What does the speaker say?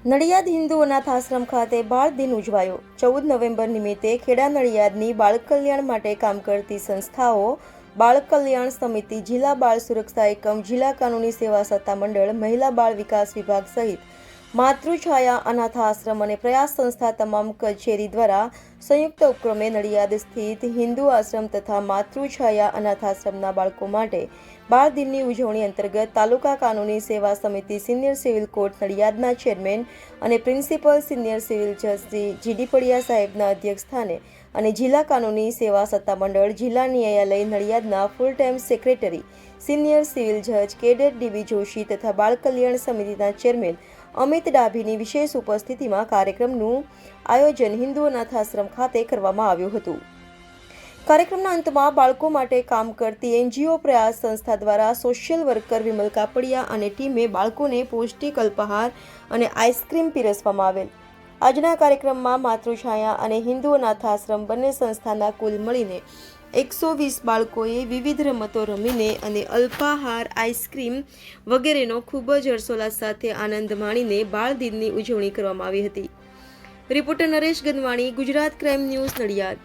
નડિયાદ હિન્દુ અનાથ આશ્રમ ખાતે બાળ દિન ઉજવાયો. ચૌદ નવેમ્બર નિમિત્તે ખેડા નડિયાદની બાળ કલ્યાણ માટે કામ કરતી સંસ્થાઓ, બાળ કલ્યાણ સમિતિ, જિલ્લા બાળ સુરક્ષા એકમ, જિલ્લા કાનૂની સેવા સત્તા મંડળ, મહિલા બાળ વિકાસ વિભાગ સહિત માતૃછાયા અનાથ આશ્રમ અને પ્રયાસ સંસ્થા તમામ કચેરી દ્વારા સંયુક્ત ઉપક્રમે નડિયાદ સ્થિત હિન્દુ આશ્રમ તથા માતૃછાયા અનાથ આશ્રમના બાળકો માટે બાળ દિનની ઉજવણી અંતર્ગત તાલુકા કાનૂની સેવા સમિતિ સિનિયર સિવિલ કોર્ટ નડિયાદના ચેરમેન અને પ્રિન્સિપલ સિનિયર સિવિલ જજ શ્રી જીડી પડિયા સાહેબના અધ્યક્ષસ્થાને અને જિલ્લા કાનૂની સેવા સત્તા મંડળ જિલ્લા ન્યાયાલય નડિયાદના full time secretary senior civil જજ કેડેટ ડીબી જોશી તથા બાળ કલ્યાણ સમિતિના ચેરમેન અમિત ડાભીની વિશેષ ઉપસ્થિતિમાં કાર્યક્રમનું આયોજન હિન્દુ અનાથ આશ્રમ ખાતે કરવામાં આવ્યું હતું. કાર્યક્રમના અંતમાં બાળકો માટે કામ કરતી એનજીઓ પ્રયાસ સંસ્થા દ્વારા સોશિયલ વર્કર વિમલ કાપડિયા અને ટીમે બાળકોને પૌષ્ટિક અલ્પાહાર અને આઈસ્ક્રીમ પીરસવામાં આવેલ. આજના કાર્યક્રમમાં માતૃછાયા અને હિન્દુ અનાથ આશ્રમ બંને સંસ્થાના કુલ મળીને એકસો વીસ બાળકોએ વિવિધ રમતો રમીને અને અલ્પાહાર આઈસ્ક્રીમ વગેરેનો ખૂબ જ હર્ષોલ્લાસ સાથે આનંદ માણીને બાળ દિનની ઉજવણી કરવામાં આવી હતી. Reporter Naresh Ganwani, Gujarat crime news Nadiad.